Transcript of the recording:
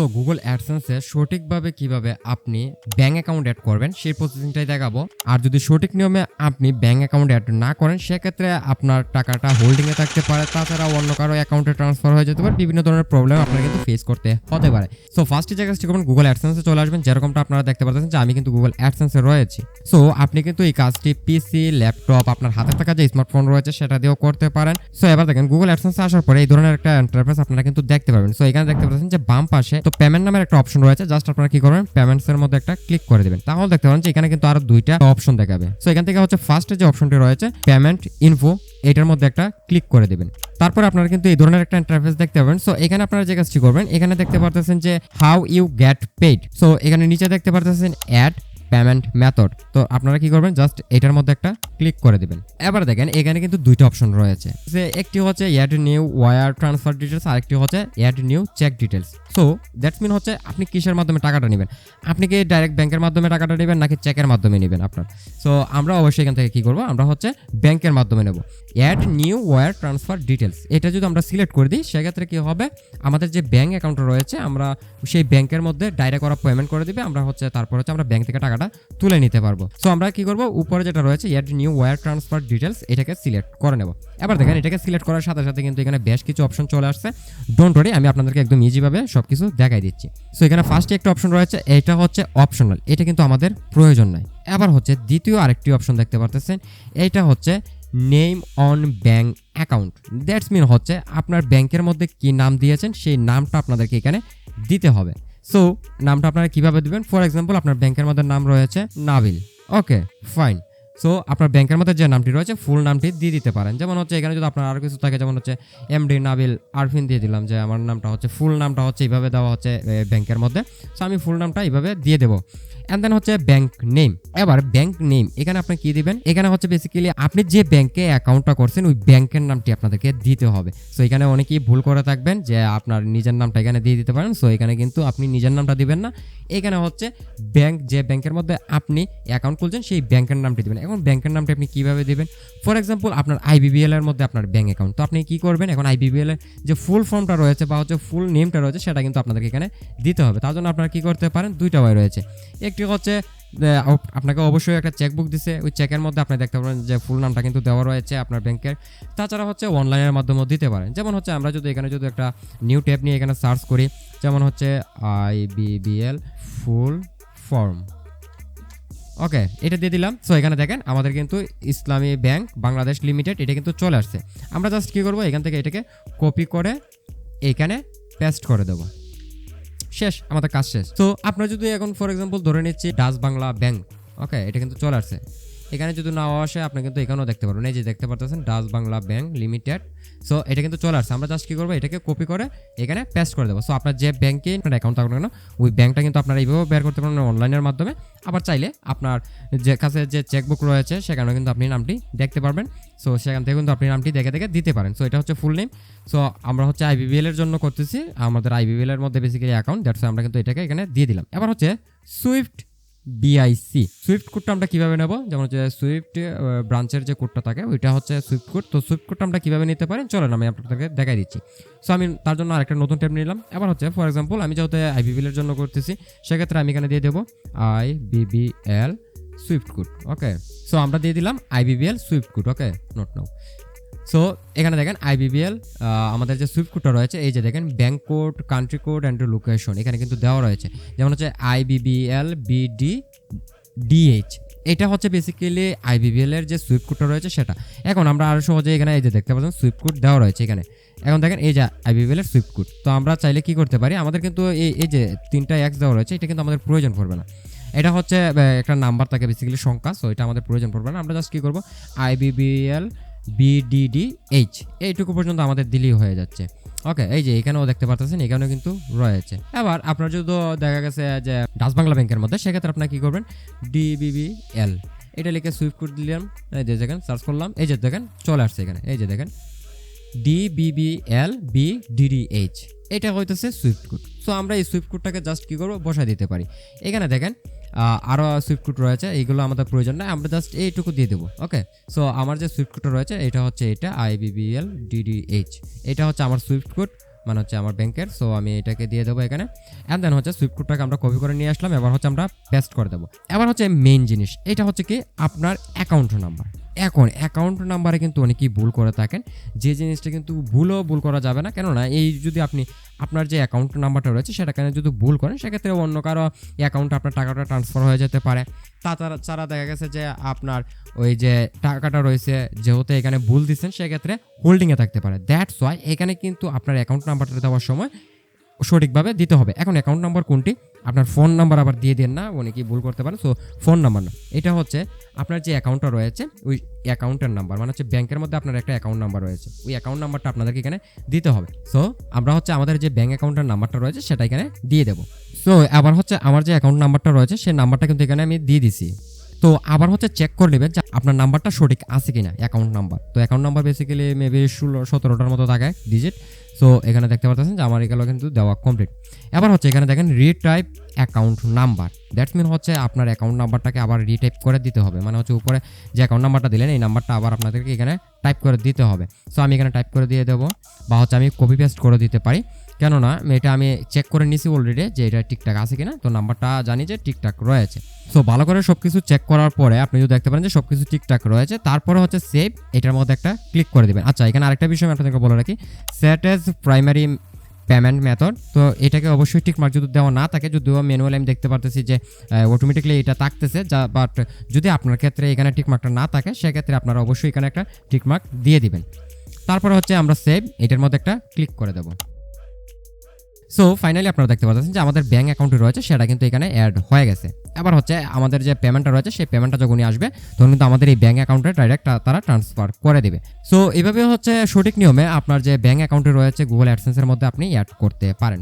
So Google অ্যাডসেন্সে সঠিকভাবে কীভাবে আপনি ব্যাঙ্ক অ্যাকাউন্ট অ্যাড করবেন, সেই প্রসেসিংটাই দেখাবো। আর যদি সঠিক নিয়মে আপনি ব্যাঙ্ক অ্যাকাউন্ট অ্যাড না করেন, সেক্ষেত্রে আপনার টাকাটা হোল্ডিংয়ে থাকতে পারে। তাছাড়া অন্য কারও অ্যাকাউন্টে ট্রান্সফার হয়ে যেতে পারে। বিভিন্ন ধরনের প্রবলেম আপনার কিন্তু ফেস করতে হতে পারে। সো ফার্স্টে কাজটি করবেন গুগল অ্যাডসেন্সে চলে আসবেন। যেরকমটা আপনারা দেখতে পাচ্ছেন যে আমি কিন্তু গুগল অ্যাডসেন্সে রয়েছি। সো আপনি কিন্তু এই কাজটি পিসি ল্যাপটপ আপনার হাতে থাকা যে স্মার্টফোন রয়েছে, সেটা দিয়েও করতে পারেন। সো এবার দেখেন গুগল অ্যাডসেন্সে আসার পরে এই ধরনের একটা ইন্টারফেস আপনারা কিন্তু দেখতে পাবেন। সো এখানে দেখতে পাচ্ছেন যে বাম পাশে পেমেন্ট নামের একটা অপশন রয়েছে। জাস্ট আপনারা কি করবেন পেমেন্টস এর মধ্যে একটা ক্লিক করে দিবেন। তাহলে দেখতে পাবেন যে এখানে কিন্তু আরও দুইটা অপশন দেখাবে। সো এখান থেকে হচ্ছে ফার্স্টে যে অপশনটি রয়েছে পেমেন্ট ইনফো এটার মধ্যে একটা ক্লিক করে দেবেন। তারপর আপনারা কিন্তু এই ধরনের একটা ইন্টারফেস দেখতে পাবেন। সো এখানে আপনারা যে কাজটি করবেন, এখানে দেখতে পারতেছেন যে how you get paid so এখানে নিচে দেখতে পারতেছেন অ্যাড পেমেন্ট মেথড তো আপনারা কি করবেন? জাস্ট এটার মধ্যে একটা ক্লিক করে দিবেন। এবার দেখেন, এখানে কিন্তু দুইটা অপশন রয়েছে। যে একটি হচ্ছে add new wire transfer details আরেকটি হচ্ছে add new check details so that's mean হচ্ছে আপনি কিসের মাধ্যমে টাকাটা নেবেন? আপনি কি ডাইরেক্ট ব্যাংকের মাধ্যমে টাকাটা নেবেন, নাকি চেকের মাধ্যমে নেবেন আপনার? সো আমরা অবশ্যই এখান থেকে কি করব? আমরা হচ্ছে ব্যাংকের মাধ্যমে নেব। Add new wire transfer details এটা যদি আমরা সিলেক্ট করে দিই, সেক্ষেত্রে কি হবে? আমাদের যে ব্যাংক অ্যাকাউন্ট রয়েছে, আমরা সেই ব্যাংকের মধ্যে ডাইরেক্ট ওরা পেমেন্ট করে দিবে। আমরা হচ্ছে, তারপর হচ্ছে আমরা ব্যাংক থেকে টাকাটা তুলে নিতে পারব। সো আমরা কি করব? উপরে যেটা রয়েছে add new wire transfer details এটাকে সিলেক্ট করে নেব। এবার দেখেন, এটাকে সিলেক্ট করার সাথে সাথে কিন্তু এখানে বেশ কিছু অপশন চলে আসছে। ডোন্ট ওরি আমি আপনাদেরকে একদম ইজিভাবে সব কিছু দেখাই দিচ্ছি। সো এখানে ফার্স্টে একটা অপশন রয়েছে, এটা হচ্ছে অপশনাল এটা কিন্তু আমাদের প্রয়োজন নাই। এবার হচ্ছে দ্বিতীয় আরেকটি অপশন দেখতে পারতেছেন এইটা হচ্ছে name on bank account that's mean হচ্ছে আপনার ব্যাংকের মধ্যে কি নাম দিয়েছেন, সেই নামটা আপনাদেরকে এখানে দিতে হবে। সো নামটা আপনারা কীভাবে দিবেন? ফর এক্সাম্পল আপনার ব্যাংকের মধ্যে নাম রয়েছে নাবিল। ওকে ফাইন সো আপনার ব্যাংকের মধ্যে যে নামটি রয়েছে ফুল নামটি দিয়ে দিতে পারেন। যেমন হচ্ছে এখানে যদি আপনার আরও কিছু থাকে, যেমন হচ্ছে এমডি নাবিল, আরফিন দিয়ে দিলাম যে আমার নামটা হচ্ছে ফুল নামটা হচ্ছে এইভাবে দেওয়া হচ্ছে ব্যাংকের মধ্যে। সো আমি ফুল নামটা এইভাবে দিয়ে দেবো। অ্যান্ড দেন হচ্ছে ব্যাংক নেম এবার ব্যাংক নেম এখানে আপনি কি দিবেন? এখানে হচ্ছে বেসিক্যালি আপনি যে ব্যাংকে অ্যাকাউন্টটা করছেন, ওই ব্যাংকের নামটি আপনাদেরকে দিতে হবে। সো এখানে অনেকেই ভুল করে থাকবেন যে আপনার নিজের নামটা এখানে দিয়ে দিতে পারেন। সো এখানে কিন্তু আপনি নিজের নামটা দিবেন না। এখানে হচ্ছে ব্যাংক যে ব্যাংকের মধ্যে আপনি অ্যাকাউন্ট খুলছেন, সেই ব্যাংকের নামটি দিবেন। এখন ব্যাংকের নামটি আপনি কীভাবে দিবেন? ফর এক্সাম্পল আপনার আইবিবিএল এর মধ্যে আপনার ব্যাংক অ্যাকাউন্ট তো আপনি কি করবেন? এখন আইবিবিএল এর যে ফুল ফর্মটা রয়েছে বা হচ্ছে ফুল নেমটা রয়েছে, সেটা কিন্তু আপনাদেরকে এখানে দিতে হবে। তার জন্য আপনারা কি করতে পারেন? দুইটা ওয়ে রয়েছে। একটি হচ্ছে? আপনাকে অবশ্যই একটা চেকবুক দিছে। ওই চেকের মধ্যে আপনি দেখতে পারেন যে ফুল নামটা কিন্তু দেওয়া রয়েছে আপনার ব্যাংকের তাছাড়া হচ্ছে অনলাইনের মাধ্যমেও দিতে পারেন। যেমন হচ্ছে আমরা যদি এখানে যদি একটা নিউ ট্যাব নিয়ে এখানে সার্চ করি, যেমন হচ্ছে আইবিবিএল ফুল ফর্ম ওকে এটা দিয়ে দিলাম। সো এখানে দেখেন আমাদের কিন্তু ইসলামী ব্যাংক বাংলাদেশ লিমিটেড এটা কিন্তু চলে আসছে। আমরা জাস্ট কী করব? এখান থেকে এটাকে কপি করে এখানে পেস্ট করে দেবো। শেষ, আমাদের কাজ শেষ। তো আপনার যদি এখন ফর এক্সাম্পল ধরে নিচ্ছি ডাচ বাংলা ব্যাংক ওকে এটা কিন্তু চলে আসছে। এখানে যদি নাও আসে, আপনি কিন্তু এখানেও দেখতে পারবেন। এই যে দেখতে পারতেছেন Dutch Bangla bank limited so এটা কিন্তু চলে আসছে। আমরা জাস্ট কী করব, এটাকে কপি করে এখানে পেস্ট করে দেবো। সো আপনার যে ব্যাংকে আপনার অ্যাকাউন্ট থাকবে কেন, ওই ব্যাংকটা কিন্তু আপনারা এইভাবে বের করতে পারবেন অনলাইনের মাধ্যমে। আবার চাইলে আপনার যে কাছে যে চেকবুক রয়েছে, সেখানেও কিন্তু আপনি নামটি দেখতে পারবেন। সো সেখান থেকে কিন্তু আপনি নামটি দেখে দেখে দিতে পারেন। সো এটা হচ্ছে ফুল নেম সো আমরা হচ্ছে আইবিবিএল এর জন্য করতেছি। আমাদের আইবিবিএল এর মধ্যে বেসিক্যালি অ্যাকাউন্ট দ্যাটস আমরা কিন্তু এটাকে এখানে দিয়ে দিলাম। এবার হচ্ছে সুইফট বিআইসি সুইফট কোডটা আমরা কীভাবে নেব? যেমন হচ্ছে সুইফট ব্রাঞ্চের যে কোডটা থাকে, ওইটা হচ্ছে সুইফট কোড তো সুইফট কোডটা আমরা কীভাবে নিতে পারি? চলেন আমি আপনাদেরকে দেখাই দিচ্ছি। সো আমি তার জন্য আরেকটা নতুন ট্যাব নিলাম। এবার হচ্ছে ফর এক্সাম্পল আমি যেহেতু আইবিবিএল এর জন্য করতেছি, সেক্ষেত্রে আমি এখানে দিয়ে দেবো I BBL swift code okay so আমরা দিয়ে দিলাম IBBL swift code okay note নাও। সো এখানে দেখেন আইবিবিএল আমাদের যে সুইফট কোডটা রয়েছে, এই যে দেখেন bank code country code and location এখানে কিন্তু দেওয়া রয়েছে। যেমন হচ্ছে আইবিবিএল বিডি ডিএইচ এটা হচ্ছে বেসিক্যালি আইবিবিএল এর যে সুইফট কোডটা রয়েছে সেটা। এখন আমরা আরও সহজে এখানে এই যে দেখতে পাচ্ছেন সুইফট কোড দেওয়া রয়েছে এখানে। এখন দেখেন এই যে আইবিবিএল এর সুইফট কোড তো আমরা চাইলে কি করতে পারি, আমাদের কিন্তু এই এই যে তিনটা এক্স দেওয়া রয়েছে, এটা কিন্তু আমাদের প্রয়োজন পড়বে না। এটা হচ্ছে একটা নাম্বার থাকে বেসিক্যালি সংখ্যা সো এটা আমাদের প্রয়োজন পড়বে না। আমরা জাস্ট কি করব আইবিবিএল বিডিডি এইচ এইটুকু পর্যন্ত আমাদের দিলেই হয়ে যাচ্ছে। ওকে এই যে এখানেও দেখতে পারতেছেন, এখানেও কিন্তু রয়েছে। আবার আপনার যদি দেখা গেছে যে ডাচ বাংলা ব্যাংকের মধ্যে, সেক্ষেত্রে আপনার কী করবেন? ডিবিবিএল এটা লিখে সুইফট করে দিলাম। এই যে দেখেন সার্চ করলাম। এই যে দেখেন, চলে আসছে এখানে। এই যে দেখেন ডিবিবিএল বি ডিডিএইচ এটা হইতেছে সুইফট কোড সো আমরা এই সুইফট কোডটাকে জাস্ট কি করব? বসাই দিতে পারি। এখানে দেখেন আহ, আরও সুইফট কোড রয়েছে। এইগুলো আমাদের প্রয়োজন নাই আমরা জাস্ট এইটুকু দিয়ে দেবো ওকে সো আমার যে সুইফট কোডটা রয়েছে এটা হচ্ছে এটা আইবিবিএল ডিডিএইচ এটা হচ্ছে আমার সুইফট কোড মানে হচ্ছে আমার ব্যাংকের সো আমি এটাকে দিয়ে দেবো এখানে। অ্যান্ড দেন হচ্ছে সুইফট কোডটাকে আমরা কপি করে নিয়ে আসলাম এবার হচ্ছে আমরা পেস্ট করে দেবো। এবার হচ্ছে মেইন জিনিস এটা হচ্ছে কি? আপনার অ্যাকাউন্ট নাম্বার এখন অ্যাকাউন্ট নাম্বারে কিন্তু অনেকেই ভুল করে থাকেন। যে জিনিসটা কিন্তু ভুলও ভুল করা যাবে না, কেননা এই যদি আপনি আপনার যে অ্যাকাউন্ট নাম্বারটা রয়েছে সেটা কেন যদি ভুল করেন, সেক্ষেত্রে অন্য কারও অ্যাকাউন্টে আপনার টাকাটা ট্রান্সফার হয়ে যেতে পারে। তাছাড়া, ছাড়া দেখা গেছে যে আপনার ওই যে টাকাটা রয়েছে, যেহেতু এখানে ভুল দিচ্ছেন, সেক্ষেত্রে হোল্ডিংয়ে থাকতে পারে। দ্যাটস ওয়াই এখানে কিন্তু আপনার অ্যাকাউন্ট নাম্বারটা দেওয়ার সময় সঠিকভাবে দিতে হবে। এখন অ্যাকাউন্ট নাম্বার কোনটি? আপনার ফোন নাম্বার আবার দিয়ে দেন না অনেকেই ভুল করতে পারেন? সো ফোন নাম্বার না। এটা হচ্ছে আপনার যে অ্যাকাউন্টটা রয়েছে, ওই অ্যাকাউন্টের নাম্বার মানে হচ্ছে ব্যাংকের মধ্যে আপনার একটা অ্যাকাউন্ট নাম্বার রয়েছে। ওই অ্যাকাউন্ট নাম্বারটা আপনাদেরকে এখানে দিতে হবে। সো আমরা হচ্ছে আমাদের যে ব্যাংক অ্যাকাউন্টের নাম্বারটা রয়েছে, সেটা এখানে দিয়ে দেবো। সো আবার হচ্ছে আমার যে অ্যাকাউন্ট নাম্বারটা রয়েছে, সেই নাম্বারটা কিন্তু এখানে আমি দিয়ে দিছি। তো আবার হচ্ছে চেক করে নেবেন যে আপনার নাম্বারটা সঠিক আছে কিনা অ্যাকাউন্ট নাম্বার তো অ্যাকাউন্ট নাম্বার বেসিক্যালি মেবি ষোলো, সতেরোটার মতো থাকে ডিজিট সো এখানে দেখতে পাচ্ছেন যে আমার এগুলো কিন্তু দেওয়া কমপ্লিট এবার হচ্ছে এখানে দেখেন retype account number that's mean হচ্ছে আপনার অ্যাকাউন্ট নাম্বারটাকে আবার রিটাইপ করে দিতে হবে। মানে হচ্ছে উপরে যে অ্যাকাউন্ট নাম্বারটা দিলেন, এই নাম্বারটা আবার আপনাদেরকে এখানে টাইপ করে দিতে হবে। সো আমি এখানে টাইপ করে দিয়ে দেবো বা হচ্ছে আমি কপি পেস্ট করে দিতে পারি। কেননা এটা আমি চেক করে নিছি অলরেডি যে এটা ঠিকঠাক আছে কিনা। তো নাম্বারটা জানি যে ঠিকঠাক রয়েছে। সো ভালো করে সব কিছু চেক করার পরে আপনি যদি দেখতে পারেন যে সব কিছু ঠিকঠাক রয়েছে, তারপরে হচ্ছে সেভ এটার মধ্যে একটা ক্লিক করে দেবেন। আচ্ছা এখানে আরেকটা বিষয় আমি আপনাদেরকে বলে রাখি। Set as primary payment method তো এটাকে অবশ্যই ঠিক মার্ক যদি দেওয়া না থাকে, যদিও ম্যানুয়ালি আমি দেখতে পারতেছি যে অটোমেটিকলি এটা থাকতেছে, যা বাট যদি আপনার ক্ষেত্রে এখানে ঠিক মার্কটা না থাকে, সেক্ষেত্রে আপনারা অবশ্যই এখানে একটা ঠিক মার্ক দিয়ে দিবেন। তারপরে হচ্ছে আমরা সেভ এটার মধ্যে একটা ক্লিক করে দেবো। সো ফাইনালি আপনারা দেখতে পাচ্ছেন যে আমাদের ব্যাঙ্ক অ্যাকাউন্টে রয়েছে, সেটা কিন্তু এখানে অ্যাড হয়ে গেছে। এবার হচ্ছে, আমাদের যে পেমেন্টটা রয়েছে, সেই পেমেন্টটা যখনই আসবে, তখন কিন্তু আমাদের এই ব্যাঙ্ক অ্যাকাউন্টে ডাইরেক্ট তারা ট্রান্সফার করে দেবে। সো এভাবে হচ্ছে সঠিক নিয়মে আপনার যে ব্যাঙ্ক অ্যাকাউন্টে রয়েছে গুগল অ্যাডসেন্সের মধ্যে আপনি অ্যাড করতে পারেন।